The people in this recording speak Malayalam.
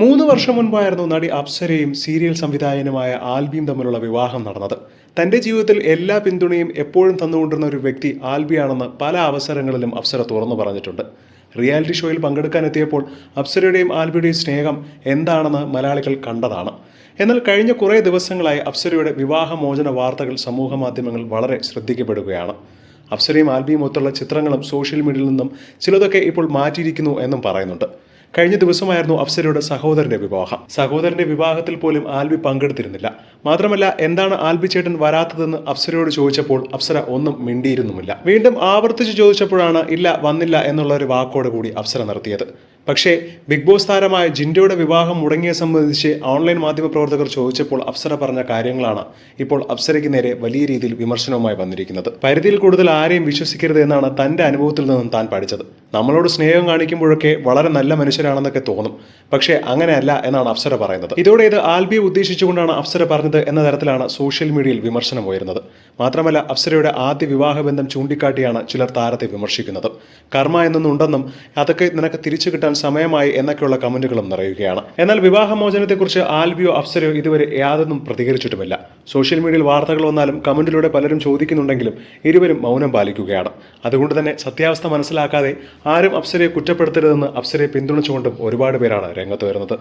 മൂന്ന് വർഷം മുൻപായിരുന്നു നടി അപ്സരയും സീരിയൽ സംവിധായകനുമായ ആൽബിയും തമ്മിലുള്ള വിവാഹം നടന്നത്. തന്റെ ജീവിതത്തിൽ എല്ലാ പിന്തുണയും എപ്പോഴും തന്നുകൊണ്ടിരുന്ന ഒരു വ്യക്തി ആൽബിയാണെന്ന് പല അവസരങ്ങളിലും അപ്സര തുറന്നു പറഞ്ഞിട്ടുണ്ട്. റിയാലിറ്റി ഷോയിൽ പങ്കെടുക്കാനെത്തിയപ്പോൾ അപ്സരയുടെയും ആൽബിയുടെയും സ്നേഹം എന്താണെന്ന് മലയാളികൾ കണ്ടതാണ്. എന്നാൽ കഴിഞ്ഞ കുറേ ദിവസങ്ങളായി അപ്സരയുടെ വിവാഹമോചന വാർത്തകൾ സമൂഹ മാധ്യമങ്ങൾ വളരെ ശ്രദ്ധിക്കപ്പെടുകയാണ്. അപ്സരയും ആൽബിയും ഒത്തുള്ള ചിത്രങ്ങളും സോഷ്യൽ മീഡിയയിൽ നിന്നും ചിലതൊക്കെ ഇപ്പോൾ മാറ്റിയിരിക്കുന്നു എന്നും പറയുന്നുണ്ട്. കഴിഞ്ഞ ദിവസമായിരുന്നു അഫ്സരയുടെ സഹോദരന്റെ വിവാഹം. സഹോദരന്റെ വിവാഹത്തിൽ പോലും ആൽബി പങ്കെടുത്തിരുന്നില്ല. മാത്രമല്ല എന്താണ് ആൽബി ചേട്ടൻ വരാത്തതെന്ന് അഫ്സരയോട് ചോദിച്ചപ്പോൾ അപ്സര ഒന്നും മിണ്ടിയിരുന്നുമില്ല. വീണ്ടും ആവർത്തിച്ച് ചോദിച്ചപ്പോഴാണ് ഇല്ല വന്നില്ല എന്നുള്ള ഒരു വാക്കോട് കൂടി അപ്സര നിർത്തിയത്. പക്ഷേ ബിഗ് ബോസ് താരമായ ജിൻഡോയുടെ വിവാഹം മുടങ്ങിയ സംബന്ധിച്ച് ഓൺലൈൻ മാധ്യമപ്രവർത്തകർ ചോദിച്ചപ്പോൾ അപ്സര പറഞ്ഞ കാര്യങ്ങളാണ് ഇപ്പോൾ അപ്സരയ്ക്ക് നേരെ വലിയ രീതിയിൽ വിമർശനവുമായി വന്നിരിക്കുന്നത്. പരിധിയിൽ കൂടുതൽ ആരെയും വിശ്വസിക്കരുത് എന്നാണ് തന്റെ അനുഭവത്തിൽ നിന്നും താൻ പഠിച്ചത്. നമ്മളോട് സ്നേഹം കാണിക്കുമ്പോഴൊക്കെ വളരെ നല്ല മനുഷ്യരാണെന്നൊക്കെ തോന്നും. പക്ഷേ അങ്ങനെയല്ല എന്നാണ് അപ്സര പറയുന്നത്. ഇതോടെ ഇത് ആൽബിയെ ഉദ്ദേശിച്ചുകൊണ്ടാണ് അപ്സര പറഞ്ഞത് എന്ന തരത്തിലാണ് സോഷ്യൽ മീഡിയയിൽ വിമർശനം ഉയരുന്നത്. മാത്രമല്ല അപ്സരയുടെ ആദ്യ വിവാഹബന്ധം ചൂണ്ടിക്കാട്ടിയാണ് ചിലർ താരത്തെ വിമർശിക്കുന്നത്. കർമ്മ എന്നൊന്നുണ്ടെന്നും അതൊക്കെ നിനക്ക് തിരിച്ചു കിട്ടാൻ സമയമായി എന്നൊക്കെയുള്ള കമന്റുകളും നിറയുകയാണ്. എന്നാൽ വിവാഹമോചനത്തെക്കുറിച്ച് ആൽബിയോ അപ്സരയോ ഇതുവരെ യാതൊന്നും പ്രതികരിച്ചിട്ടുമില്ല. സോഷ്യൽ മീഡിയയിൽ വാർത്തകൾ വന്നാലും കമന്റിലൂടെ പലരും ചോദിക്കുന്നുണ്ടെങ്കിലും ഇരുവരും മൗനം പാലിക്കുകയാണ്. അതുകൊണ്ട് തന്നെ സത്യാവസ്ഥ മനസ്സിലാക്കാതെ ആരും അപ്സരയെ കുറ്റപ്പെടുത്തരുതെന്ന് അപ്സരയെ പിന്തുണച്ചുകൊണ്ടും ഒരുപാട് പേരാണ് രംഗത്ത് വരുന്നത്.